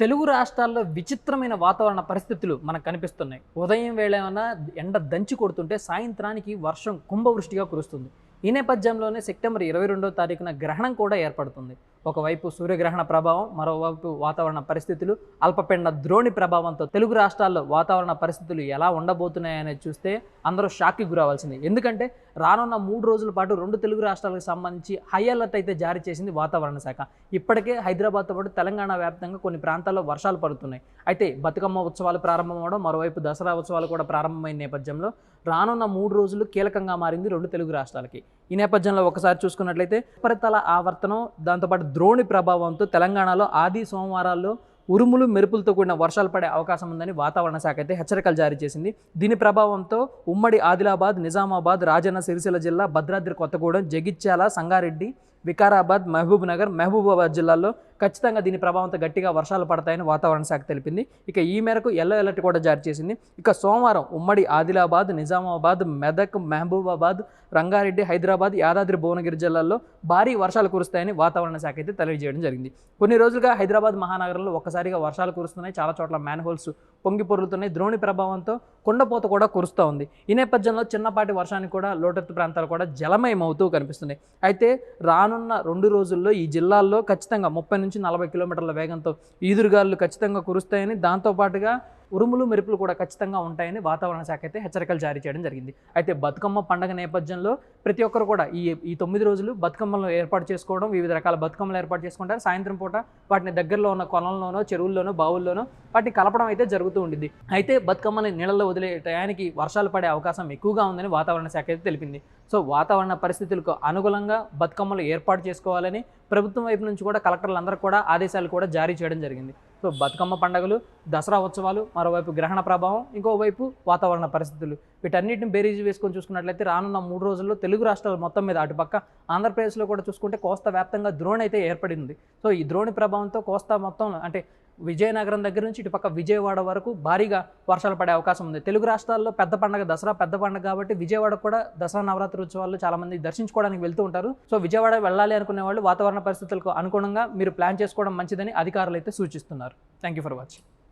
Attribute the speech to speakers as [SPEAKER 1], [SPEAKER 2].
[SPEAKER 1] తెలుగు రాష్ట్రాల్లో విచిత్రమైన వాతావరణ పరిస్థితులు మనకు కనిపిస్తున్నాయి. ఉదయం వేళ ఏమైనా ఎండ దంచి కొడుతుంటే సాయంత్రానికి వర్షం కుంభవృష్టిగా కురుస్తుంది. ఈ నేపథ్యంలోనే సెప్టెంబర్ ఇరవై రెండో తారీఖున గ్రహణం కూడా ఏర్పడుతుంది. ఒకవైపు సూర్యగ్రహణ ప్రభావం మరోవైపు వాతావరణ పరిస్థితులు అల్పపీడన ద్రోణి ప్రభావంతో తెలుగు రాష్ట్రాల్లో వాతావరణ పరిస్థితులు ఎలా ఉండబోతున్నాయనేది చూస్తే అందరూ షాక్కి గురవలసింది ఎందుకంటే రానున్న మూడు రోజుల పాటు రెండు తెలుగు రాష్ట్రాలకు సంబంధించి హై అలర్ట్ అయితే జారీ చేసింది వాతావరణ శాఖ. ఇప్పటికే హైదరాబాద్తో పాటు తెలంగాణ వ్యాప్తంగా కొన్ని ప్రాంతాల్లో వర్షాలు పడుతున్నాయి. అయితే బతుకమ్మ ఉత్సవాలు ప్రారంభమవడం మరోవైపు దసరా ఉత్సవాలు కూడా ప్రారంభమైన నేపథ్యంలో రానున్న మూడు రోజులు కీలకంగా మారింది రెండు తెలుగు రాష్ట్రాలకి. ఈ నేపథ్యంలో ఒకసారి చూసుకున్నట్లయితే ఉపరితల ఆవర్తనం దాంతోపాటు ద్రోణి ప్రభావంతో తెలంగాణలో ఆది సోమవారాల్లో ఉరుములు మెరుపులతో కూడిన వర్షాలు పడే అవకాశం ఉందని వాతావరణ శాఖ అయితే హెచ్చరికలు జారీ చేసింది. దీని ప్రభావంతో ఉమ్మడి ఆదిలాబాద్ నిజామాబాద్ రాజన్న సిరిసిల్ల జిల్లా భద్రాద్రి కొత్తగూడెం జగిత్యాల సంగారెడ్డి వికారాబాద్ మహబూబ్ నగర్ మహబూబాబాద్ జిల్లాల్లో ఖచ్చితంగా దీని ప్రభావంతో గట్టిగా వర్షాలు పడతాయని వాతావరణ శాఖ తెలిపింది. ఇక ఈ మేరకు ఎల్లో అలర్ట్ కూడా జారీ చేసింది. ఇక సోమవారం ఉమ్మడి ఆదిలాబాద్ నిజామాబాద్ మెదక్ మహబూబాబాద్ రంగారెడ్డి హైదరాబాద్ యాదాద్రి భువనగిరి జిల్లాల్లో భారీ వర్షాలు కురుస్తాయని వాతావరణ శాఖ అయితే తెలియజేయడం జరిగింది. కొన్ని రోజులుగా హైదరాబాద్ మహానగరంలో ఒక్కసారిగా వర్షాలు కురుస్తున్నాయి. చాలా చోట్ల మ్యాన్హోల్స్ పొంగి పొరులుతున్నాయి. ద్రోణి ప్రభావంతో కొండపోత కూడా కురుస్తూ ఉంది. ఈ నేపథ్యంలో చిన్నపాటి వర్షానికి కూడా లోటెత్తు ప్రాంతాలు కూడా జలమయం అవుతూ కనిపిస్తున్నాయి. అయితే రాను రానున్న రెండు రోజుల్లో ఈ జిల్లాల్లో ఖచ్చితంగా ముప్పై నుంచి నలభై కిలోమీటర్ల వేగంతో ఈదురుగాలు ఖచ్చితంగా కురుస్తాయని దాంతోపాటుగా ఉరుములు మెరుపులు కూడా ఖచ్చితంగా ఉంటాయని వాతావరణ శాఖ అయితే హెచ్చరికలు జారీ చేయడం జరిగింది. అయితే బతుకమ్మ పండగ నేపథ్యంలో ప్రతి ఒక్కరు కూడా ఈ ఈ తొమ్మిది రోజులు బతుకమ్మలను ఏర్పాటు చేసుకోవడం వివిధ రకాల బతుకమ్మలు ఏర్పాటు చేసుకుంటారు సాయంత్రం పూట వాటిని దగ్గరలో ఉన్న కొలంలోనో చెరువుల్లోనో బావుల్లోనో వాటిని కలపడం అయితే జరుగుతూ ఉండింది అయితే బతుకమ్మని నీళ్ళలో వదిలే టయానికి వర్షాలు పడే అవకాశం ఎక్కువగా ఉందని వాతావరణ శాఖ అయితే తెలిపింది. సో వాతావరణ పరిస్థితులకు అనుగుణంగా బతుకమ్మలు ఏర్పాటు చేసుకోవాలని ప్రభుత్వం వైపు నుంచి కూడా కలెక్టర్లందరూ కూడా ఆదేశాలు కూడా జారీ చేయడం జరిగింది. సో బతుకమ్మ పండుగలు దసరా ఉత్సవాలు మరోవైపు గ్రహణ ప్రభావం ఇంకోవైపు వాతావరణ పరిస్థితులు. వీటన్నిటిని బేరీజు వేసుకొని చూసుకున్నట్లయితే రానున్న మూడు రోజుల్లో తెలుగు రాష్ట్రాలు మొత్తం మీద అటుపక్క ఆంధ్రప్రదేశ్లో కూడా చూసుకుంటే కోస్తా వ్యాప్తంగా ద్రోణి అయితే ఏర్పడింది. సో ఈ ద్రోణి ప్రభావంతో కోస్తా మొత్తం అంటే విజయనగరం దగ్గర నుంచి ఇటుపక్క విజయవాడ వరకు భారీగా వర్షాలు పడే అవకాశం ఉంది. తెలుగు రాష్ట్రాల్లో పెద్ద పండుగ దసరా పెద్ద పండుగ కాబట్టి విజయవాడ కూడా దసరా నవరాత్రి ఉత్సవాలు చాలామంది దర్శించుకోవడానికి వెళ్తూ ఉంటారు. సో విజయవాడ వెళ్ళాలి అనుకునే వాళ్ళు వాతావరణ పరిస్థితులకు అనుగుణంగా మీరు ప్లాన్ చేసుకోవడం మంచిదని అధికారులు అయితే సూచిస్తున్నారు. Thank you for watching